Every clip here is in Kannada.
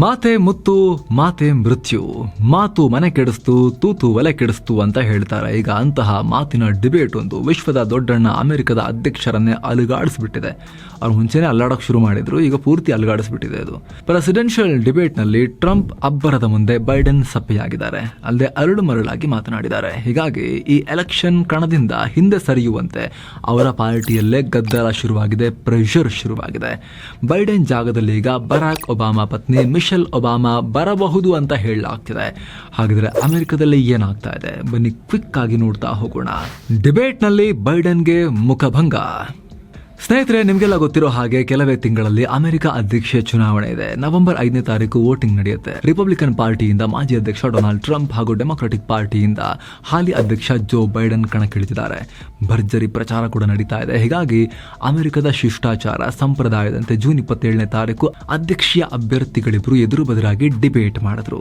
ಮಾತೆ ಮುತ್ತು, ಮಾತೆ ಮೃತ್ಯು. ಮಾತು ಮನೆ ಕೆಡಿಸ್ತು, ತೂತು ಒಲೆ ಕೆಡಿಸ್ತು ಅಂತ ಹೇಳ್ತಾರೆ. ಈಗ ಅಂತಹ ಮಾತಿನ ಡಿಬೇಟ್ ಒಂದು ವಿಶ್ವದ ದೊಡ್ಡಣ್ಣ ಅಮೆರಿಕದ ಅಧ್ಯಕ್ಷರನ್ನೇ ಅಲುಗಾಡಿಸ್ಬಿಟ್ಟಿದೆ. ಅವ್ರು ಮುಂಚೆನೆ ಅಲ್ಲಾಡೋಕೆ ಶುರು ಮಾಡಿದ್ರು, ಈಗ ಪೂರ್ತಿ ಅಲುಗಾಡಿಸ್ಬಿಟ್ಟಿದೆ ಅದು. ಪ್ರೆಸಿಡೆನ್ಷಿಯಲ್ ಡಿಬೇಟ್ನಲ್ಲಿ ಟ್ರಂಪ್ ಅಬ್ಬರದ ಮುಂದೆ ಬೈಡೆನ್ ಸಪ್ಪೆಯಾಗಿದ್ದಾರೆ ಅಲ್ಲದೆ ಅರಳು ಮರಳಾಗಿ ಮಾತನಾಡಿದ್ದಾರೆ. ಹೀಗಾಗಿ ಈ ಎಲೆಕ್ಷನ್ ಕಣದಿಂದ ಹಿಂದೆ ಸರಿಯುವಂತೆ ಅವರ ಪಾರ್ಟಿಯಲ್ಲೇ ಗದ್ದಲ ಶುರುವಾಗಿದೆ ಪ್ರೆಷರ್ ಶುರುವಾಗಿದೆ. ಬೈಡೆನ್ ಜಾಗದಲ್ಲಿ ಈಗ ಬರಾಕ್ ಒಬಾಮಾ ಪತ್ನಿ ಮಿಶೆಲ್ ಒಬಾಮಾ ಬರಬಹುದು ಅಂತ ಹೇಳಲಾಗ್ತಿದೆ. ಹಾಗಿದ್ರೆ ಅಮೆರಿಕದಲ್ಲಿ ಏನಾಗ್ತಾ ಇದೆ? ಬನ್ನಿ ಕ್ವಿಕ್ ಆಗಿ ನೋಡ್ತಾ ಹೋಗೋಣ. ಡಿಬೇಟ್ನಲ್ಲಿ ಬೈಡನ್ಗೆ ಮುಖಭಂಗ. ಸ್ನೇಹಿತರೆ, ನಿಮಗೆಲ್ಲ ಗೊತ್ತಿರೋ ಹಾಗೆ ಕೆಲವೇ ತಿಂಗಳಲ್ಲಿ ಅಮೆರಿಕ ಅಧ್ಯಕ್ಷ ಚುನಾವಣೆ ಇದೆ. ನವೆಂಬರ್ ಐದನೇ ತಾರೀಕು ವೋಟಿಂಗ್ ನಡೆಯುತ್ತೆ. ರಿಪಬ್ಲಿಕನ್ ಪಾರ್ಟಿಯಿಂದ ಮಾಜಿ ಅಧ್ಯಕ್ಷ ಡೊನಾಲ್ಡ್ ಟ್ರಂಪ್ ಹಾಗೂ ಡೆಮೊಕ್ರಾಟಿಕ್ ಪಾರ್ಟಿಯಿಂದ ಹಾಲಿ ಅಧ್ಯಕ್ಷ ಜೋ ಬೈಡನ್ ಕಣಕ್ಕಿಳಿದಿದ್ದಾರೆ. ಭರ್ಜರಿ ಪ್ರಚಾರ ಕೂಡ ನಡೀತಾ ಇದೆ. ಹೀಗಾಗಿ ಅಮೆರಿಕದ ಶಿಷ್ಟಾಚಾರ ಸಂಪ್ರದಾಯದಂತೆ ಜೂನ್ ಇಪ್ಪತ್ತೇಳನೇ ತಾರೀಕು ಅಧ್ಯಕ್ಷೀಯ ಅಭ್ಯರ್ಥಿಗಳಿಬ್ಬರು ಎದುರು ಬದಲಾಗಿ ಡಿಬೇಟ್ ಮಾಡಿದ್ರು.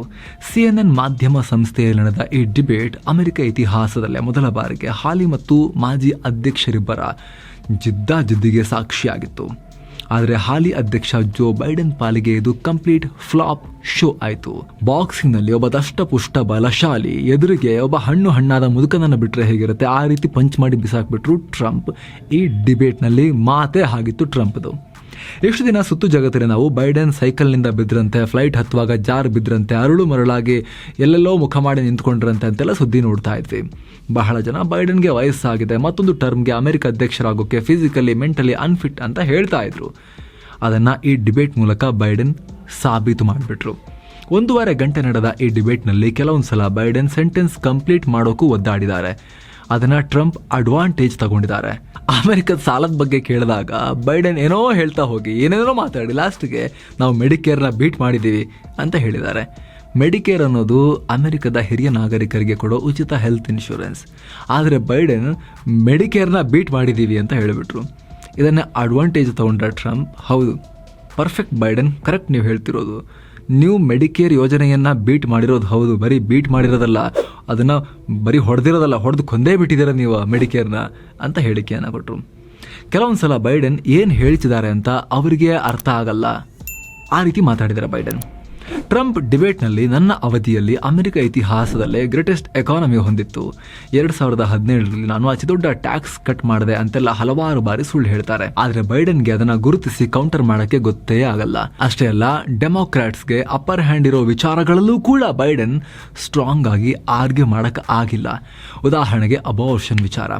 ಸಿಎನ್ಎನ್ ಮಾಧ್ಯಮ ಸಂಸ್ಥೆಯಲ್ಲಿ ನಡೆದ ಈ ಡಿಬೇಟ್ ಅಮೆರಿಕ ಇತಿಹಾಸದಲ್ಲೇ ಮೊದಲ ಬಾರಿಗೆ ಹಾಲಿ ಮತ್ತು ಮಾಜಿ ಅಧ್ಯಕ್ಷರಿಬ್ಬರ ಜಿದ್ದಾಜಿದ್ದಿಗೆ ಸಾಕ್ಷಿಯಾಗಿತ್ತು. ಆದರೆ ಹಾಲಿ ಅಧ್ಯಕ್ಷ ಜೋ ಬೈಡನ್ ಪಾಲಿಗೆ ಇದು ಕಂಪ್ಲೀಟ್ ಫ್ಲಾಪ್ ಶೋ ಆಯಿತು. ಬಾಕ್ಸಿಂಗ್ನಲ್ಲಿ ಒಬ್ಬ ದಷ್ಟಪುಷ್ಟ ಬಲಶಾಲಿ, ಎದುರಿಗೆ ಒಬ್ಬ ಹಣ್ಣು ಹಣ್ಣಾದ ಮುದುಕನನ್ನು ಬಿಟ್ಟರೆ ಹೇಗಿರುತ್ತೆ? ಆ ರೀತಿ ಪಂಚ್ ಮಾಡಿ ಬಿಸಾಕ್ಬಿಟ್ರು ಟ್ರಂಪ್. ಈ ಡಿಬೇಟ್ನಲ್ಲಿ ಮಾತೇ ಆಗಿತ್ತು ಟ್ರಂಪ್ದು. ಎಷ್ಟು ದಿನ ಸುತ್ತು ಜಗತ್ತಿನ ನಾವು ಬೈಡೆನ್ ಸೈಕಲ್ನಿಂದ ಬಿದ್ರಂತೆ, ಫ್ಲೈಟ್ ಹತ್ತುವಾಗ ಜಾರ್ ಬಿದ್ರಂತೆ, ಅರಳು ಮರಳಾಗಿ ಎಲ್ಲೆಲ್ಲೋ ಮುಖ ಮಾಡಿ ನಿಂತ್ಕೊಂಡ್ರಂತೆ ಅಂತೆಲ್ಲ ಸುದ್ದಿ ನೋಡ್ತಾ ಇದ್ವಿ. ಬಹಳ ಜನ ಬೈಡನ್ಗೆ ವಯಸ್ಸಾಗಿದೆ. ಮತ್ತೊಂದು ಟರ್ಮ್ಗೆ ಅಮೆರಿಕ ಅಧ್ಯಕ್ಷರಾಗೋಕ್ಕೆ ಫಿಸಿಕಲಿ ಮೆಂಟಲಿ ಅನ್ಫಿಟ್ ಅಂತ ಹೇಳ್ತಾ ಇದ್ರು. ಅದನ್ನು ಈ ಡಿಬೇಟ್ ಮೂಲಕ ಬೈಡನ್ ಸಾಬೀತು ಮಾಡಿಬಿಟ್ರು. ಒಂದೂವರೆ ಗಂಟೆ ನಡೆದ ಈ ಡಿಬೇಟ್ನಲ್ಲಿ ಕೆಲವೊಂದು ಸಲ ಬೈಡನ್ ಸೆಂಟೆನ್ಸ್ ಕಂಪ್ಲೀಟ್ ಮಾಡೋಕ್ಕೂ ಒದ್ದಾಡಿದ್ದಾರೆ. ಅದನ್ನ ಟ್ರಂಪ್ ಅಡ್ವಾಂಟೇಜ್ ತಗೊಂಡಿದ್ದಾರೆ. ಅಮೆರಿಕದ ಸಾಲದ ಬಗ್ಗೆ ಕೇಳಿದಾಗ ಬೈಡನ್ ಏನೋ ಹೇಳ್ತಾ ಹೋಗಿ, ಏನೇನೋ ಮಾತಾಡಿ, ಲಾಸ್ಟ್ಗೆ ನಾವು ಮೆಡಿಕೇರ್ನ ಬೀಟ್ ಮಾಡಿದ್ದೀವಿ ಅಂತ ಹೇಳಿದ್ದಾರೆ. ಮೆಡಿಕೇರ್ ಅನ್ನೋದು ಅಮೆರಿಕದ ಹಿರಿಯ ನಾಗರಿಕರಿಗೆ ಕೊಡೋ ಉಚಿತ ಹೆಲ್ತ್ ಇನ್ಶೂರೆನ್ಸ್. ಆದರೆ ಬೈಡನ್ ಮೆಡಿಕೇರ್ನ ಬೀಟ್ ಮಾಡಿದ್ದೀವಿ ಅಂತ ಹೇಳಿಬಿಟ್ರು. ಇದನ್ನು ಅಡ್ವಾಂಟೇಜ್ ತೊಗೊಂಡ ಟ್ರಂಪ್? ಹೌದು. ಪರ್ಫೆಕ್ಟ್ ಬೈಡನ್, ಕರೆಕ್ಟ್ ನೀವು ಹೇಳ್ತಿರೋದು. ನೀವು ಮೆಡಿಕೇರ್ ಯೋಜನೆಯನ್ನ ಬೀಟ್ ಮಾಡಿರೋದು ಹೌದು, ಬರೀ ಬೀಟ್ ಮಾಡಿರೋದಲ್ಲ, ಅದನ್ನ ಬರೀ ಹೊಡೆದಿರೋದಲ್ಲ, ಹೊಡೆದು ಕೊಂದೇ ಬಿಟ್ಟಿದ್ದೀರ ನೀವು ಮೆಡಿಕೇರ್ನ ಅಂತ ಹೇಳಿಕೆಯನ್ನು ಕೊಟ್ಟರು ಕೆಲವೊಂದು ಸಲ ಬೈಡೆನ್ ಏನು ಹೇಳ್ತಿದ್ದಾರೆ ಅಂತ ಅವರಿಗೆ ಅರ್ಥ ಆಗಲ್ಲ. ಆ ರೀತಿ ಮಾತಾಡಿದ್ದಾರೆ ಬೈಡೆನ್ ಟ್ರಂಪ್ ಡಿಬೇಟ್ನಲ್ಲಿ ನನ್ನ ಅವಧಿಯಲ್ಲಿ ಅಮೆರಿಕ ಇತಿಹಾಸದಲ್ಲೇ ಗ್ರೇಟೆಸ್ಟ್ ಎಕಾನಮಿ ಹೊಂದಿತ್ತು. ಎರಡು ಸಾವಿರದ ಹದಿನೇಳರಲ್ಲಿ ನಾನು ಅತಿದೊಡ್ಡ ಟ್ಯಾಕ್ಸ್ ಕಟ್ ಮಾಡಿದೆ ಅಂತೆಲ್ಲ ಹಲವಾರು ಬಾರಿ ಸುಳ್ಳು ಹೇಳ್ತಾರೆ. ಆದರೆ ಬೈಡನ್ಗೆ ಅದನ್ನ ಗುರುತಿಸಿ ಕೌಂಟರ್ ಮಾಡಕ್ಕೆ ಗೊತ್ತೇ ಆಗಲ್ಲ. ಅಷ್ಟೇ ಅಲ್ಲ ಡೆಮೋಕ್ರಾಟ್ಸ್ಗೆ ಅಪ್ಪರ್ ಹ್ಯಾಂಡ್ ಇರೋ ವಿಚಾರಗಳಲ್ಲೂ ಕೂಡ ಬೈಡನ್ ಸ್ಟ್ರಾಂಗ್ ಆಗಿ ಆರ್ಗ್ಯೂ ಮಾಡಕ್ ಆಗಿಲ್ಲ. ಉದಾಹರಣೆಗೆ ಅಬೋರ್ಷನ್ ವಿಚಾರ.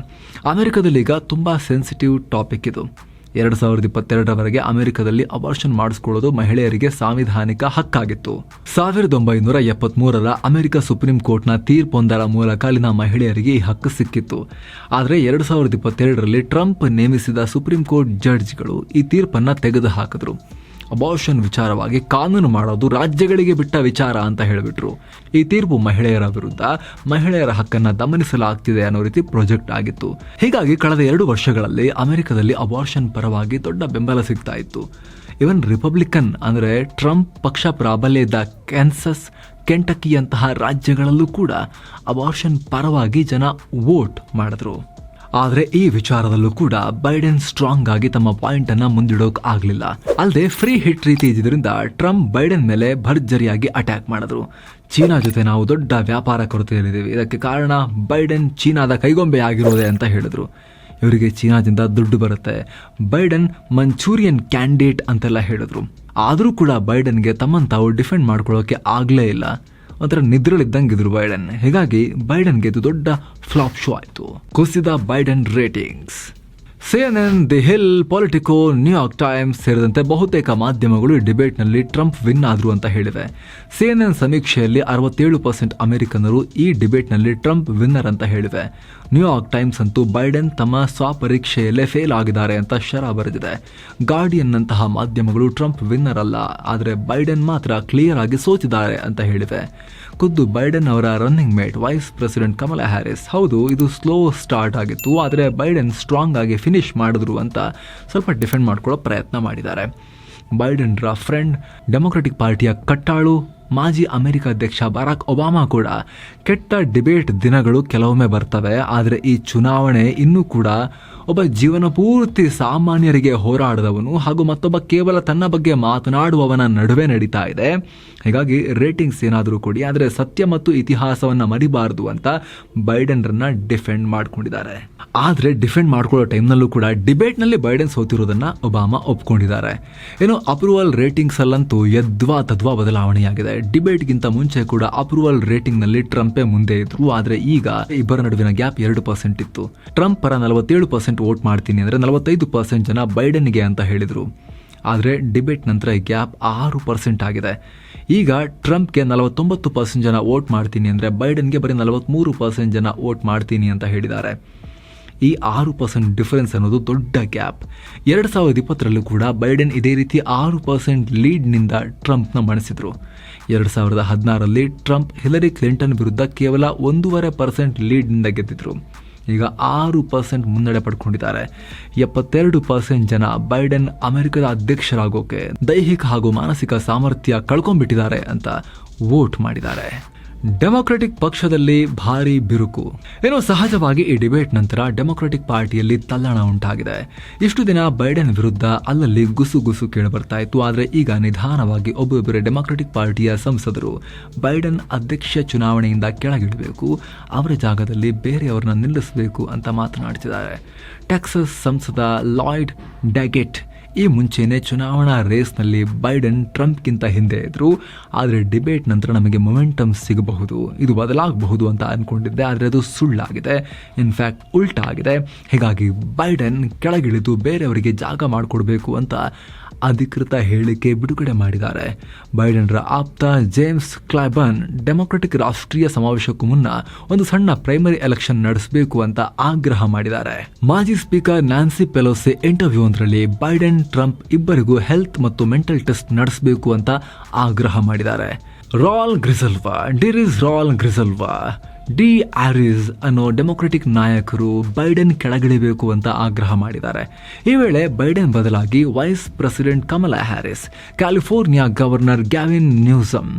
ಅಮೆರಿಕದಲ್ಲಿ ಈಗ ತುಂಬಾ ಸೆನ್ಸಿಟಿವ್ ಟಾಪಿಕ್ ಇದು. ಎರಡು ಸಾವಿರದ ಇಪ್ಪತ್ತೆರಡರವರೆಗೆ ಅಮೆರಿಕದಲ್ಲಿ ಅಬಾರ್ಷನ್ ಮಾಡಿಸ್ಕೊಳ್ಳೋದು ಮಹಿಳೆಯರಿಗೆ ಸಾಂವಿಧಾನಿಕ ಹಕ್ಕಾಗಿತ್ತು. ಸಾವಿರದ ಒಂಬೈನೂರ ಎಪ್ಪತ್ಮೂರರ ಅಮೆರಿಕ ಸುಪ್ರೀಂ ಕೋರ್ಟ್ನ ತೀರ್ಪೊಂದರ ಮೂಲಕ ಅಲ್ಲಿನ ಮಹಿಳೆಯರಿಗೆ ಈ ಹಕ್ಕು ಸಿಕ್ಕಿತ್ತು. ಆದರೆ ಎರಡು ಸಾವಿರದ ಇಪ್ಪತ್ತೆರಡರಲ್ಲಿ ಟ್ರಂಪ್ ನೇಮಿಸಿದ ಸುಪ್ರೀಂ ಕೋರ್ಟ್ ಜಡ್ಜ್ಗಳು ಈ ತೀರ್ಪನ್ನು ತೆಗೆದು ಹಾಕಿದ್ರು ಅಬಾರ್ಷನ್ ವಿಚಾರವಾಗಿ ಕಾನೂನು ಮಾಡೋದು ರಾಜ್ಯಗಳಿಗೆ ಬಿಟ್ಟ ವಿಚಾರ ಅಂತ ಹೇಳಿಬಿಟ್ರು. ಈ ತೀರ್ಪು ಮಹಿಳೆಯರ ವಿರುದ್ಧ ಮಹಿಳೆಯರ ಹಕ್ಕನ್ನು ದಮನಿಸಲಾಗ್ತಿದೆ ಅನ್ನೋ ರೀತಿ ಪ್ರಾಜೆಕ್ಟ್ ಆಗಿತ್ತು. ಹೀಗಾಗಿ ಕಳೆದ ಎರಡು ವರ್ಷಗಳಲ್ಲಿ ಅಮೆರಿಕದಲ್ಲಿ ಅಬಾರ್ಷನ್ ಪರವಾಗಿ ದೊಡ್ಡ ಬೆಂಬಲ ಸಿಗ್ತಾ ಇತ್ತು. ಇವನ್ ರಿಪಬ್ಲಿಕನ್ ಅಂದರೆ ಟ್ರಂಪ್ ಪಕ್ಷ ಪ್ರಾಬಲ್ಯ ಇದ್ದ ಕ್ಯಾನ್ಸಸ್ ಕೆಂಟಕಿಯಂತಹ ರಾಜ್ಯಗಳಲ್ಲೂ ಕೂಡ ಅಬಾರ್ಷನ್ ಪರವಾಗಿ ಜನ ವೋಟ್ ಮಾಡಿದ್ರು. ಆದರೆ ಈ ವಿಚಾರದಲ್ಲೂ ಕೂಡ ಬೈಡೆನ್ ಸ್ಟ್ರಾಂಗ್ ಆಗಿ ತಮ್ಮ ಪಾಯಿಂಟ್ ಅನ್ನ ಮುಂದಿಡೋಕ್ ಆಗ್ಲಿಲ್ಲ. ಅಲ್ಲದೆ ಫ್ರೀ ಹಿಟ್ ರೀತಿ ಇದ್ದಿದ್ದರಿಂದ ಟ್ರಂಪ್ ಬೈಡೆನ್ ಮೇಲೆ ಭರ್ಜರಿಯಾಗಿ ಅಟ್ಯಾಕ್ ಮಾಡಿದ್ರು. ಚೀನಾ ಜೊತೆ ನಾವು ದೊಡ್ಡ ವ್ಯಾಪಾರ ಕೊರತೆಯಲ್ಲಿದ್ದೀವಿ. ಇದಕ್ಕೆ ಕಾರಣ ಬೈಡೆನ್ ಚೀನಾದ ಕೈಗೊಂಬೆ ಆಗಿರೋದೆ ಅಂತ ಹೇಳಿದ್ರು. ಇವರಿಗೆ ಚೀನಾದಿಂದ ದುಡ್ಡು ಬರುತ್ತೆ. ಬೈಡನ್ ಮಂಚೂರಿಯನ್ ಕ್ಯಾಂಡಿಡೇಟ್ ಅಂತೆಲ್ಲ ಹೇಳಿದ್ರು. ಆದರೂ ಕೂಡ ಬೈಡನ್ಗೆ ತಮ್ಮನ್ನು ತಾವು ಡಿಫೆಂಡ್ ಮಾಡ್ಕೊಳ್ಳೋಕೆ ಆಗಲೇ ಇಲ್ಲ. ಒಂಥರ ನಿದ್ರಲಿದ್ದಂಗಿದ್ರು ಬೈಡನ್ ಹೀಗಾಗಿ ಬೈಡನ್ಗೆ ಇದು ದೊಡ್ಡ ಫ್ಲಾಪ್ ಶೋ ಆಯಿತು. ಕುಸಿದ Biden ratings CNN the Hill Politico New York Times ಸೇರಿದಂತೆ ಬಹುತೇಕ ಮಾಧ್ಯಮಗಳು ಈ ಡಿಬೇಟ್ನಲ್ಲಿ ಟ್ರಂಪ್ ವಿನ್ ಆದರು ಅಂತ ಹೇಳಿವೆ. ಸಿಎನ್ಎನ್ ಸಮೀಕ್ಷೆಯಲ್ಲಿ ಅರವತ್ತೇಳು ಪರ್ಸೆಂಟ್ ಅಮೆರಿಕನ್ನರು ಈ ಡಿಬೇಟ್ನಲ್ಲಿ ಟ್ರಂಪ್ ವಿನ್ನರ್ ಅಂತ ಹೇಳಿವೆ. ನ್ಯೂಯಾರ್ಕ್ ಟೈಮ್ಸ್ ಅಂತೂ ಬೈಡೆನ್ ತಮ್ಮ ಸ್ವಪರೀಕ್ಷೆಯಲ್ಲೇ ಫೇಲ್ ಆಗಿದ್ದಾರೆ ಅಂತ ಶರ ಬರೆದಿದೆ. ಗಾರ್ಡಿಯನ್ನಂತಹ ಮಾಧ್ಯಮಗಳು ಟ್ರಂಪ್ ವಿನ್ನರ್ ಅಲ್ಲ, ಆದರೆ ಬೈಡೆನ್ ಮಾತ್ರ ಕ್ಲಿಯರ್ ಆಗಿ ಸೋತಿದ್ದಾರೆ ಅಂತ ಹೇಳಿವೆ. ಖುದ್ದು ಬೈಡೆನ್ ಅವರ running mate vice president Kamala Harris, ಹೌದು, ಇದು ಸ್ಲೋ ಸ್ಟಾರ್ಟ್ ಆಗಿತ್ತು, ಆದರೆ ಬೈಡೆನ್ ಸ್ಟ್ರಾಂಗ್ ಆಗಿ ಫಿನಿಶ್ ಮಾಡಿದ್ರು ಅಂತ ಸ್ವಲ್ಪ ಡಿಫೆಂಡ್ ಮಾಡ್ಕೊಳ್ಳೋ ಪ್ರಯತ್ನ ಮಾಡಿದ್ದಾರೆ. ಬೈಡೆನ್ರ ಫ್ರೆಂಡ್ ಡೆಮೊಕ್ರೆಟಿಕ್ ಪಾರ್ಟಿಯ ಕಟ್ಟಾಳು, ಮಾಜಿ ಅಮೆರಿಕ ಅಧ್ಯಕ್ಷ ಬರಾಕ್ ಒಬಾಮಾ ಕೂಡ ಕೆಟ್ಟ ಡಿಬೇಟ್ ದಿನಗಳು ಕೆಲವೊಮ್ಮೆ ಬರ್ತವೆ, ಆದರೆ ಈ ಚುನಾವಣೆ ಇನ್ನೂ ಕೂಡ ಒಬ್ಬ ಜೀವನ ಪೂರ್ತಿ ಸಾಮಾನ್ಯರಿಗೆ ಹೋರಾಡದವನು ಹಾಗೂ ಮತ್ತೊಬ್ಬ ಕೇವಲ ತನ್ನ ಬಗ್ಗೆ ಮಾತನಾಡುವವನ ನಡುವೆ ನಡೀತಾ ಇದೆ. ಹೀಗಾಗಿ ರೇಟಿಂಗ್ಸ್ ಏನಾದರೂ ಕೊಡಿ, ಆದರೆ ಸತ್ಯ ಮತ್ತು ಇತಿಹಾಸವನ್ನು ಮರಿಬಾರದು ಅಂತ ಬೈಡನ್ರನ್ನ ಡಿಫೆಂಡ್ ಮಾಡಿಕೊಂಡಿದ್ದಾರೆ. ಆದರೆ ಡಿಫೆಂಡ್ ಮಾಡ್ಕೊಳ್ಳೋ ಟೈಮ್ನಲ್ಲೂ ಕೂಡ ಡಿಬೇಟ್ನಲ್ಲಿ ಬೈಡನ್ ಸೋತಿರೋದನ್ನ ಒಬಾಮಾ ಒಪ್ಕೊಂಡಿದ್ದಾರೆ. ಏನು ಅಪ್ರೂವಲ್ ರೇಟಿಂಗ್ಸ್ ಅಲ್ಲಂತೂ ಯದ್ವಾ ತದ್ವಾ ಬದಲಾವಣೆಯಾಗಿದೆ. ಡಿಬೇಟ್ಗಿಂತ ಮುಂಚೆ ಕೂಡ ಅಪ್ರೂವಲ್ ರೇಟಿಂಗ್ನಲ್ಲಿ ಟ್ರಂಪೇ ಮುಂದೆ ಇದ್ರು, ಆದರೆ ಈಗ ಇಬ್ಬರ ನಡುವಿನ ಗ್ಯಾಪ್ ಎರಡು ಪರ್ಸೆಂಟ್ ಇತ್ತು. ಟ್ರಂಪ್ ಪರ ನಲವತ್ತೇಳು ಪರ್ಸೆಂಟ್ ವೋಟ್ ಮಾಡ್ತೀನಿ ಅಂದರೆ ನಲವತ್ತೈದು ಪರ್ಸೆಂಟ್ ಜನ ಬೈಡನ್ಗೆ ಅಂತ ಹೇಳಿದರು. ಆದರೆ ಡಿಬೇಟ್ ನಂತರ ಈ ಗ್ಯಾಪ್ ಆರು ಪರ್ಸೆಂಟ್ ಆಗಿದೆ. ಈಗ ಟ್ರಂಪ್ಗೆ ನಲವತ್ತೊಂಬತ್ತು ಪರ್ಸೆಂಟ್ ಜನ ವೋಟ್ ಮಾಡ್ತೀನಿ ಅಂದರೆ ಬೈಡನ್ಗೆ ಬರೀ ನಲವತ್ತ್ಮೂರು ಪರ್ಸೆಂಟ್ ಜನ ವೋಟ್ ಮಾಡ್ತೀನಿ ಅಂತ ಹೇಳಿದ್ದಾರೆ. ಈ ಆರು ಪರ್ಸೆಂಟ್ ಡಿಫರೆನ್ಸ್ ಅನ್ನೋದು ದೊಡ್ಡ ಗ್ಯಾಪ್. ಎರಡು ಸಾವಿರದ ಇಪ್ಪತ್ತರಲ್ಲೂ ಕೂಡ ಬೈಡನ್ ಇದೇ ರೀತಿ ಆರು ಪರ್ಸೆಂಟ್ ಲೀಡ್ನಿಂದ ಟ್ರಂಪ್ನ ಮಣಿಸಿದರು. ಎರಡು ಸಾವಿರದ ಹದಿನಾರರಲ್ಲಿ ಟ್ರಂಪ್ ಹಿಲರಿ ಕ್ಲಿಂಟನ್ ವಿರುದ್ಧ ಕೇವಲ ಒಂದೂವರೆ ಪರ್ಸೆಂಟ್ ಲೀಡ್ನಿಂದ ಗೆದ್ದಿದ್ರು. ಈಗ ಆರು ಪರ್ಸೆಂಟ್ ಮುನ್ನಡೆ ಪಡ್ಕೊಂಡಿದ್ದಾರೆ. ಎಪ್ಪತ್ತೆರಡು ಪರ್ಸೆಂಟ್ ಜನ ಬೈಡೆನ್ ಅಮೆರಿಕದ ಅಧ್ಯಕ್ಷರಾಗೋಕೆ ದೈಹಿಕ ಹಾಗೂ ಮಾನಸಿಕ ಸಾಮರ್ಥ್ಯ ಕಳ್ಕೊಂಡ್ಬಿಟ್ಟಿದ್ದಾರೆ ಅಂತ ವೋಟ್ ಮಾಡಿದ್ದಾರೆ. ಡೆಮೊಕ್ರೆಟಿಕ್ ಪಕ್ಷದಲ್ಲಿ ಭಾರಿ ಬಿರುಕು. ಏನೋ ಸಹಜವಾಗಿ ಈ ಡಿಬೇಟ್ ನಂತರ ಡೆಮೊಕ್ರೆಟಿಕ್ ಪಾರ್ಟಿಯಲ್ಲಿ ತಲ್ಲಣ ಉಂಟಾಗಿದೆ. ಇಷ್ಟು ದಿನ ಬೈಡನ್ ವಿರುದ್ಧ ಅಲ್ಲಲ್ಲಿ ಗುಸು ಗುಸು ಕೇಳಿಬರ್ತಾ ಇತ್ತು. ಆದರೆ ಈಗ ನಿಧಾನವಾಗಿ ಒಬ್ಬೊಬ್ಬರೇ ಡೆಮೊಕ್ರೆಟಿಕ್ ಪಾರ್ಟಿಯ ಸಂಸದರು ಬೈಡನ್ ಅಧ್ಯಕ್ಷ ಚುನಾವಣೆಯಿಂದ ಕೆಳಗಿಡಬೇಕು ಅವರ ಜಾಗದಲ್ಲಿ ಬೇರೆಯವರನ್ನ ನಿಲ್ಲಿಸಬೇಕು ಅಂತ ಮಾತನಾಡ್ತಿದ್ದಾರೆ. ಟೆಕ್ಸಸ್ ಸಂಸದ ಲಾಯ್ಡ್ ಡ್ಯಾಗೆಟ್ ಈ ಮುಂಚೆನೆ ಚುನಾವಣಾ ರೇಸ್ನಲ್ಲಿ ಬೈಡನ್ ಟ್ರಂಪ್ಗಿಂತ ಹಿಂದೆ ಇದ್ದರು ಆದರೆ ಡಿಬೇಟ್ ನಂತರ ನಮಗೆ ಮೊಮೆಂಟಮ್ ಸಿಗಬಹುದು. ಇದು ಬದಲಾಗಬಹುದು ಅಂತ ಅಂದ್ಕೊಂಡಿದ್ದೆ ಆದರೆ ಅದು ಸುಳ್ಳಾಗಿದೆ. ಇನ್ಫ್ಯಾಕ್ಟ್ ಉಲ್ಟಾ ಆಗಿದೆ ಹೀಗಾಗಿ ಬೈಡನ್ ಕೆಳಗಿಳಿದು ಬೇರೆಯವರಿಗೆ ಜಾಗ ಮಾಡಿಕೊಡ್ಬೇಕು ಅಂತ ಅಧಿಕೃತ ಹೇಳಿಕೆ ಬಿಡುಗಡೆ ಮಾಡಿದ್ದಾರೆ. ಬೈಡನ್ರ ಆಪ್ತ ಜೇಮ್ಸ್ ಕ್ಲೈಬನ್ ಡೆಮೊಕ್ರೆಟಿಕ್ ರಾಷ್ಟ್ರೀಯ ಸಮಾವೇಶಕ್ಕೂ ಮುನ್ನ ಒಂದು ಸಣ್ಣ ಪ್ರೈಮರಿ ಎಲೆಕ್ಷನ್ ನಡೆಸಬೇಕು ಅಂತ ಆಗ್ರಹ ಮಾಡಿದ್ದಾರೆ. ಮಾಜಿ ಸ್ಪೀಕರ್ ನ್ಯಾನ್ಸಿ ಪೆಲೋಸಿ ಇಂಟರ್ವ್ಯೂ ಒಂದರಲ್ಲಿ ಬೈಡನ್, ಟ್ರಂಪ್ ಇಬ್ಬರಿಗೂ ಹೆಲ್ತ್ ಮತ್ತು ಮೆಂಟಲ್ ಟೆಸ್ಟ್ ನಡೆಸಬೇಕು ಅಂತ ಆಗ್ರಹ ಮಾಡಿದ್ದಾರೆ. ರಾಲ್ ಗ್ರಿಸಲ್ವಾ, ಡಿರಿಸ್ ರಾಲ್ ಗ್ರಿಸಲ್ವಾ? ಡಿ ಆರಿಸ್ ಅನ್ನೋ ಡೆಮೊಕ್ರೆಟಿಕ್ ನಾಯಕರು ಬೈಡೆನ್ ಕೆಳಗಿಳಿಬೇಕು ಅಂತ ಆಗ್ರಹ ಮಾಡಿದ್ದಾರೆ. ಈ ವೇಳೆ ಬೈಡೆನ್ ಬದಲಾಗಿ vice president Kamala Harris, California governor Gavin Newsom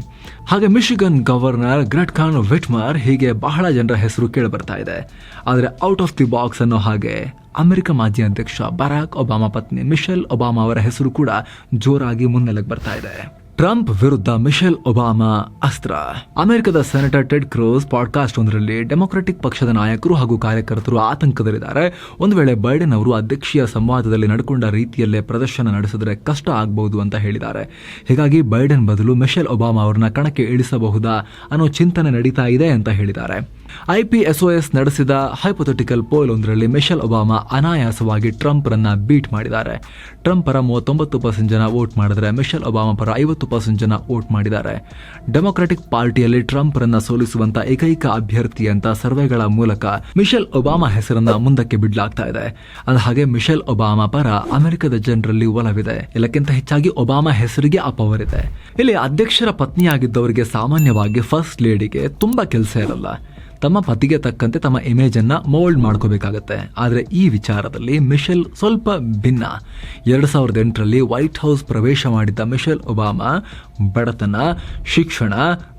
ಹಾಗೆ ಮಿಶಿಗನ್ ಗವರ್ನರ್ ಗ್ರೆಟ್ಕಾನ್ ವಿಟ್ಮರ್ ಹೀಗೆ ಬಹಳ ಜನರ ಹೆಸರು ಕೇಳಿಬರ್ತಾ ಇದೆ. ಆದರೆ ಔಟ್ ಆಫ್ ದಿ ಬಾಕ್ಸ್ ಅನ್ನೋ ಹಾಗೆ ಅಮೆರಿಕ ಮಾಜಿ ಅಧ್ಯಕ್ಷ ಬರಾಕ್ ಒಬಾಮಾ ಪತ್ನಿ ಮಿಶೆಲ್ ಒಬಾಮಾ ಅವರ ಹೆಸರು ಕೂಡ ಜೋರಾಗಿ ಮುನ್ನೆಲೆಗೆ ಬರ್ತಾ ಇದೆ. ಟ್ರಂಪ್ ವಿರುದ್ಧ ಮಿಶೆಲ್ ಒಬಾಮಾ ಅಸ್ತ್ರ. ಅಮೆರಿಕದ ಸೆನೆಟರ್ ಟೆಡ್ ಕ್ರೋಸ್ ಪಾಡ್ಕಾಸ್ಟ್ ಒಂದರಲ್ಲಿ ಡೆಮೊಕ್ರೆಟಿಕ್ ಪಕ್ಷದ ನಾಯಕರು ಹಾಗೂ ಕಾರ್ಯಕರ್ತರು ಆತಂಕದಲ್ಲಿದ್ದಾರೆ. ಒಂದು ವೇಳೆ ಬೈಡೆನ್ ಅವರು ಅಧ್ಯಕ್ಷೀಯ ಸಂವಾದದಲ್ಲಿ ನಡ್ಕೊಂಡ ರೀತಿಯಲ್ಲೇ ಪ್ರದರ್ಶನ ನಡೆಸಿದ್ರೆ ಕಷ್ಟ ಆಗಬಹುದು ಅಂತ ಹೇಳಿದ್ದಾರೆ. ಹೀಗಾಗಿ ಬೈಡೆನ್ ಬದಲು ಮಿಶೆಲ್ ಒಬಾಮಾ ಅವರನ್ನ ಕಣಕ್ಕೆ ಇಳಿಸಬಹುದಾ ಅನ್ನೋ ಚಿಂತನೆ ನಡೀತಾ ಇದೆ ಅಂತ ಹೇಳಿದ್ದಾರೆ. ಐಪಿಎಸ್ಒಎಸ್ ನಡೆಸಿದ ಹೈಪೊಥೆಟಿಕಲ್ ಪೋಲ್ ಒಂದರಲ್ಲಿ ಮಿಶೆಲ್ ಒಬಾಮಾ ಅನಾಯಾಸವಾಗಿ ಟ್ರಂಪ್ ರನ್ನ ಬೀಟ್ ಮಾಡಿದ್ದಾರೆ. ಟ್ರಂಪ್ ಪರ ಮೂವತ್ತೊಂಬತ್ತು ಪರ್ಸೆಂಟ್ ಜನ ವೋಟ್ ಮಾಡಿದರೆ ಮಿಶೆಲ್ ಒಬಾಮಾ ಪರ ಐವತ್ತು ಪರ್ಸೆಂಟ್ ಜನ ವೋಟ್ ಮಾಡಿದ್ದಾರೆ. ಡೆಮೊಕ್ರಾಟಿಕ್ ಪಾರ್ಟಿಯಲ್ಲಿ ಟ್ರಂಪ್ ರನ್ನ ಸೋಲಿಸುವಂತ ಏಕೈಕ ಅಭ್ಯರ್ಥಿ ಅಂತ ಸರ್ವೆಗಳ ಮೂಲಕ ಮಿಶೆಲ್ ಒಬಾಮಾ ಹೆಸರನ್ನ ಮುಂದಕ್ಕೆ ಬಿಡಲಾಗ್ತಾ ಇದೆ. ಹಾಗೆ ಮಿಶೆಲ್ ಒಬಾಮಾ ಪರ ಅಮೆರಿಕದ ಜನರಲ್ಲಿ ಒಲವಿದೆ. ಎಲ್ಲಕ್ಕಿಂತ ಹೆಚ್ಚಾಗಿ ಒಬಾಮಾ ಹೆಸರಿಗೆ ಅಪವರ್ ಇದೆ ಇಲ್ಲಿ ಅಧ್ಯಕ್ಷರ ಪತ್ನಿಯಾಗಿದ್ದವರಿಗೆ ಸಾಮಾನ್ಯವಾಗಿ ಫಸ್ಟ್ ಲೇಡಿಗೆ ತುಂಬಾ ಕೆಲಸ ಇರಲ್ಲ. ತಮ್ಮ ಪತಿಗೆ ತಕ್ಕಂತೆ ತಮ್ಮ ಇಮೇಜ್ ಅನ್ನ ಮೋಲ್ಡ್ ಮಾಡ್ಕೋಬೇಕಾಗತ್ತೆ. ಆದರೆ ಈ ವಿಚಾರದಲ್ಲಿ ಮಿಶೆಲ್ ಸ್ವಲ್ಪ ಭಿನ್ನ. ಎರಡು ಸಾವಿರದ ಎಂಟರಲ್ಲಿ ವೈಟ್ ಹೌಸ್ ಪ್ರವೇಶ ಮಾಡಿದ್ದ ಮಿಶೆಲ್ ಒಬಾಮಾ, ಬಡತನ, ಶಿಕ್ಷಣ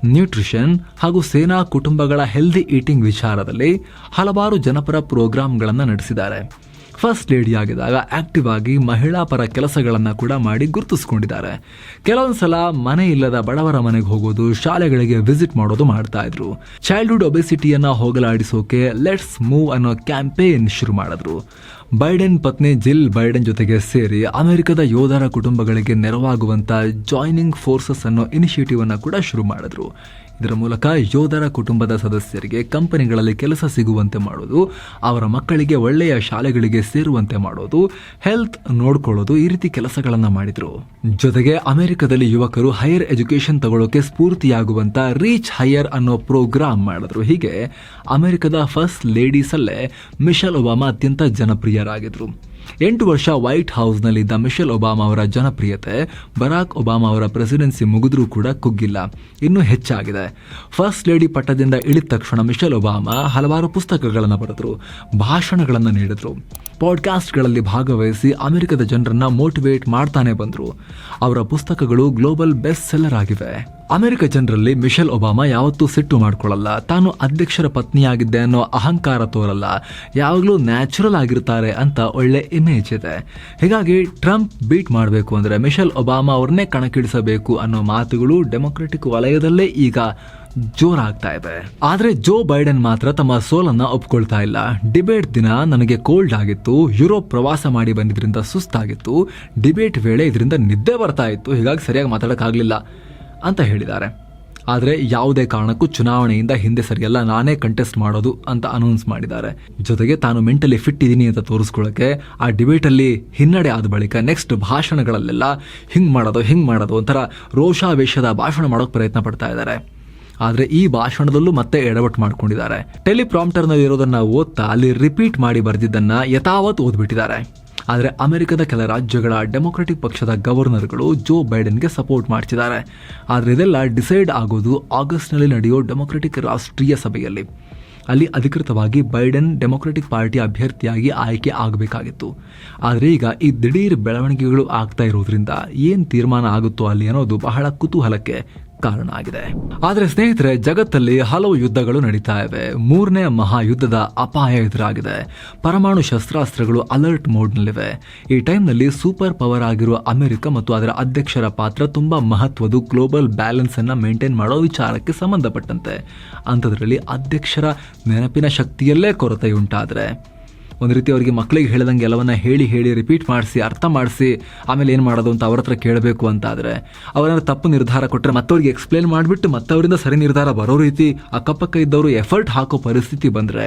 ನ್ಯೂಟ್ರಿಷನ್ ಹಾಗೂ ಸೇನಾ ಕುಟುಂಬಗಳ ಹೆಲ್ದಿ ಈಟಿಂಗ್ ವಿಚಾರದಲ್ಲಿ ಹಲವಾರು ಜನಪರ ಪ್ರೋಗ್ರಾಂಗಳನ್ನು ನಡೆಸಿದ್ದಾರೆ. ಫಸ್ಟ್ ಲೇಡಿ ಆಗಿದಾಗ ಆಕ್ಟಿವ್ ಆಗಿ ಮಹಿಳಾ ಪರ ಕೆಲಸಗಳನ್ನು ಕೂಡ ಮಾಡಿ ಗುರುತಿಸಿಕೊಂಡಿದ್ದಾರೆ. ಕೆಲವೊಂದು ಸಲ ಮನೆ ಇಲ್ಲದ ಬಡವರ ಮನೆಗೆ ಹೋಗೋದು, ಶಾಲೆಗಳಿಗೆ ವಿಸಿಟ್ ಮಾಡೋದು ಮಾಡ್ತಾ ಇದ್ರು. ಚೈಲ್ಡ್ಹುಡ್ ಒಬೆಸಿಟಿಯನ್ನ ಹೋಗಲಾಡಿಸೋಕೆ ಲೆಟ್ಸ್ ಮೂವ್ ಅನ್ನೋ ಕ್ಯಾಂಪೇನ್ ಶುರು ಮಾಡಿದ್ರು. ಬೈಡೆನ್ ಪತ್ನಿ ಜಿಲ್ ಬೈಡೆನ್ ಜೊತೆಗೆ ಸೇರಿ ಅಮೆರಿಕದ ಯೋಧರ ಕುಟುಂಬಗಳಿಗೆ ನೆರವಾಗುವಂತ ಜಾಯ್ನಿಂಗ್ ಫೋರ್ಸಸ್ ಅನ್ನೋ ಇನಿಷಿಯೇಟಿವ್ ಅನ್ನು ಕೂಡ ಶುರು ಮಾಡಿದ್ರು. ಇದರ ಮೂಲಕ ಯೋಧರ ಕುಟುಂಬದ ಸದಸ್ಯರಿಗೆ ಕಂಪನಿಗಳಲ್ಲಿ ಕೆಲಸ ಸಿಗುವಂತೆ ಮಾಡೋದು ಅವರ ಮಕ್ಕಳಿಗೆ ಒಳ್ಳೆಯ ಶಾಲೆಗಳಿಗೆ ಸೇರುವಂತೆ ಮಾಡೋದು ಹೆಲ್ತ್ ನೋಡ್ಕೊಳ್ಳೋದು ಈ ರೀತಿ ಕೆಲಸಗಳನ್ನು ಮಾಡಿದರು. ಜೊತೆಗೆ ಅಮೆರಿಕದಲ್ಲಿ ಯುವಕರು ಹೈಯರ್ ಎಜುಕೇಶನ್ ತಗೊಳ್ಳೋಕೆ ಸ್ಫೂರ್ತಿಯಾಗುವಂತ ರೀಚ್ ಹೈಯರ್ ಅನ್ನೋ ಪ್ರೋಗ್ರಾಮ್ ಮಾಡಿದ್ರು. ಹೀಗೆ ಅಮೆರಿಕದ ಫಸ್ಟ್ ಲೇಡೀಸಲ್ಲೇ ಮಿಶೆಲ್ ಒಬಾಮಾ ಅತ್ಯಂತ ಜನಪ್ರಿಯರಾಗಿದ್ರು. ಎಂಟು ವರ್ಷ ವೈಟ್ ಹೌಸ್ನಲ್ಲಿದ್ದ ಮಿಶೆಲ್ ಒಬಾಮಾ ಅವರ ಜನಪ್ರಿಯತೆ, ಬರಾಕ್ ಒಬಾಮಾ ಅವರ ಪ್ರೆಸಿಡೆನ್ಸಿ ಮುಗಿದ್ರೂ ಕೂಡ ಕುಗ್ಗಿಲ್ಲ. ಇನ್ನೂ ಹೆಚ್ಚಾಗಿದೆ. ಫಸ್ಟ್ ಲೇಡಿ ಪಟ್ಟದಿಂದ ಇಳಿದ ತಕ್ಷಣ ಮಿಶೆಲ್ ಒಬಾಮಾ ಹಲವಾರು ಪುಸ್ತಕಗಳನ್ನು ಬರೆದರು, ಭಾಷಣಗಳನ್ನು ನೀಡಿದರು. ಪಾಡ್ಕಾಸ್ಟ್ಗಳಲ್ಲಿ ಭಾಗವಹಿಸಿ ಅಮೆರಿಕದ ಜನರನ್ನ ಮೋಟಿವೇಟ್ ಮಾಡ್ತಾನೆ ಬಂದರು. ಅವರ ಪುಸ್ತಕಗಳು ಗ್ಲೋಬಲ್ ಬೆಸ್ಟ್ ಸೆಲ್ಲರ್ ಆಗಿವೆ. ಅಮೆರಿಕ ಜನರಲ್ಲಿ ಮಿಶೆಲ್ ಒಬಾಮಾ ಯಾವತ್ತೂ ಸಿಟ್ಟು ಮಾಡ್ಕೊಳ್ಳಲ್ಲ. ತಾನು ಅಧ್ಯಕ್ಷರ ಪತ್ನಿಯಾಗಿದ್ದೆ ಅನ್ನೋ ಅಹಂಕಾರ ತೋರಲ್ಲ. ಯಾವಾಗಲೂ ನ್ಯಾಚುರಲ್ ಆಗಿರ್ತಾರೆ ಅಂತ ಒಳ್ಳೆ ಇಮೇಜ್ ಇದೆ. ಹೀಗಾಗಿ ಟ್ರಂಪ್ ಬೀಟ್ ಮಾಡಬೇಕು ಅಂದರೆ ಮಿಶೆಲ್ ಒಬಾಮಾ ಅವ್ರನ್ನೇ ಕಣಕ್ಕಿಡಿಸಬೇಕು ಅನ್ನೋ ಮಾತುಗಳು ಡೆಮೊಕ್ರೆಟಿಕ್ ವಲಯದಲ್ಲೇ ಈಗ ಜೋರಾಗ್ತಾ ಇದೆ. ಆದರೆ ಜೋ ಬೈಡನ್ ಮಾತ್ರ ತಮ್ಮ ಸೋಲನ್ನ ಒಪ್ಕೊಳ್ತಾ ಇಲ್ಲ. ಡಿಬೇಟ್ ದಿನ ನನಗೆ ಕೋಲ್ಡ್ ಆಗಿತ್ತು. ಯುರೋಪ್ ಪ್ರವಾಸ ಮಾಡಿ ಬಂದಿದ್ರಿಂದ ಸುಸ್ತಾಗಿತ್ತು. ಡಿಬೇಟ್ ವೇಳೆ ಇದರಿಂದ ನಿದ್ದೆ ಬರ್ತಾ ಇತ್ತು. ಹೀಗಾಗಿ ಸರಿಯಾಗಿ ಮಾತಾಡೋಕ್ಕಾಗಲಿಲ್ಲ. ಅಂತ ಹೇಳಿದ್ದಾರೆ. ಆದರೆ ಯಾವುದೇ ಕಾರಣಕ್ಕೂ ಚುನಾವಣೆಯಿಂದ ಹಿಂದೆ ಸರಿಯಲ್ಲ, ನಾನೇ ಕಂಟೆಸ್ಟ್ ಮಾಡೋದು ಅಂತ ಅನೌನ್ಸ್ ಮಾಡಿದ್ದಾರೆ. ಜೊತೆಗೆ ತಾನು ಮೆಂಟಲಿ ಫಿಟ್ ಇದ್ದೀನಿ ಅಂತ ತೋರಿಸ್ಕೊಳ್ಳೋಕೆ ಆ ಡಿಬೇಟಲ್ಲಿ ಹಿನ್ನಡೆ ಆದ ಬಳಿಕ ನೆಕ್ಸ್ಟ್ ಭಾಷಣಗಳಲ್ಲೆಲ್ಲ ಹಿಂಗೆ ಮಾಡೋದು ಹಿಂಗೆ ಮಾಡೋದು ಒಂಥರ ರೋಷಾವೇಶದ ಭಾಷಣ ಮಾಡೋಕೆ ಪ್ರಯತ್ನ ಪಡ್ತಾ ಇದ್ದಾರೆ. ಆದರೆ ಈ ಭಾಷಣದಲ್ಲೂ ಮತ್ತೆ ಎಡವಟ್ಟು ಮಾಡ್ಕೊಂಡಿದ್ದಾರೆ. ಟೆಲಿಪ್ರಾಂಪ್ಟರ್ನಲ್ಲಿ ಇರೋದನ್ನು ಓದ್ತಾ ಅಲ್ಲಿ ರಿಪೀಟ್ ಮಾಡಿ ಬರೆದಿದ್ದನ್ನು ಯಥಾವತ್ ಓದ್ಬಿಟ್ಟಿದ್ದಾರೆ. ಆದರೆ ಅಮೆರಿಕದ ಕೆಲ ರಾಜ್ಯಗಳ ಡೆಮೊಕ್ರೆಟಿಕ್ ಪಕ್ಷದ ಗವರ್ನರ್ಗಳು ಜೋ ಬೈಡನ್ಗೆ ಸಪೋರ್ಟ್ ಮಾಡ್ತಿದ್ದಾರೆ. ಆದರೆ ಇದೆಲ್ಲ ಡಿಸೈಡ್ ಆಗೋದು ಆಗಸ್ಟ್ನಲ್ಲಿ ನಡೆಯೋ ಡೆಮೊಕ್ರೆಟಿಕ್ ರಾಷ್ಟ್ರೀಯ ಸಭೆಯಲ್ಲಿ. ಅಲ್ಲಿ ಅಧಿಕೃತವಾಗಿ ಬೈಡನ್ ಡೆಮೊಕ್ರೆಟಿಕ್ ಪಾರ್ಟಿ ಅಭ್ಯರ್ಥಿಯಾಗಿ ಆಯ್ಕೆ ಆಗಬೇಕಾಗಿತ್ತು. ಆದರೆ ಈಗ ಈ ದಿಢೀರ್ ಬೆಳವಣಿಗೆಗಳು ಆಗ್ತಾ ಇರೋದ್ರಿಂದ ಏನು ತೀರ್ಮಾನ ಆಗುತ್ತೋ ಅಲ್ಲಿ ಅನ್ನೋದು ಬಹಳ ಕುತೂಹಲಕ್ಕೆ ಕಾರಣ ಆಗಿದೆ. ಆದರೆ ಸ್ನೇಹಿತರೆ, ಜಗತ್ತಲ್ಲಿ ಹಲವು ಯುದ್ಧಗಳು ನಡೀತಾ ಇವೆ. ಮೂರನೇ ಮಹಾಯುದ್ಧದ ಅಪಾಯ ಎದುರಾಗಿದೆ. ಪರಮಾಣು ಶಸ್ತ್ರಾಸ್ತ್ರಗಳು ಅಲರ್ಟ್ ಮೋಡ್ನಲ್ಲಿವೆ ಈ ಟೈಮ್ನಲ್ಲಿ ಸೂಪರ್ ಪವರ್ ಆಗಿರುವ ಅಮೆರಿಕ ಮತ್ತು ಅದರ ಅಧ್ಯಕ್ಷರ ಪಾತ್ರ ತುಂಬಾ ಮಹತ್ವದ್ದು ಗ್ಲೋಬಲ್ ಬ್ಯಾಲೆನ್ಸ್ ಅನ್ನ ಮೇಂಟೈನ್ ಮಾಡೋ ವಿಚಾರಕ್ಕೆ ಸಂಬಂಧಪಟ್ಟಂತೆ. ಅಂಥದ್ರಲ್ಲಿ ಅಧ್ಯಕ್ಷರ ನೆನಪಿನ ಶಕ್ತಿಯಲ್ಲೇ ಕೊರತೆಯುಂಟಾದರೆ. ಒಂದು ರೀತಿ ಅವರಿಗೆ ಮಕ್ಕಳಿಗೆ ಹೇಳಿದಂಗೆ ಎಲ್ಲವನ್ನ ಹೇಳಿ ಹೇಳಿ ರಿಪೀಟ್ ಮಾಡಿಸಿ, ಅರ್ಥ ಮಾಡಿಸಿ, ಆಮೇಲೆ ಏನು ಮಾಡೋದು ಅಂತ ಅವ್ರ ಹತ್ರ ಕೇಳಬೇಕು ಅಂತ ಆದರೆ ಅವರ ತಪ್ಪು ನಿರ್ಧಾರ ಕೊಟ್ಟರೆ ಮತ್ತವ್ರಿಗೆ ಎಕ್ಸ್ಪ್ಲೇನ್ ಮಾಡಿಬಿಟ್ಟು ಮತ್ತವರಿಂದ ಸರಿ ನಿರ್ಧಾರ ಬರೋ ರೀತಿ ಅಕ್ಕಪಕ್ಕ ಇದ್ದವರು ಎಫರ್ಟ್ ಹಾಕೋ ಪರಿಸ್ಥಿತಿ ಬಂದರೆ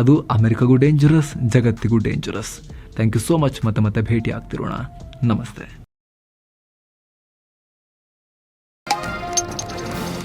ಅದು ಅಮೆರಿಕಗೂ dangerous ಜಗತ್ತಿಗೂ dangerous thank you so much ಮತ್ತೆ ಮತ್ತೆ ಭೇಟಿ ಆಗ್ತಿರೋಣ ನಮಸ್ತೆ.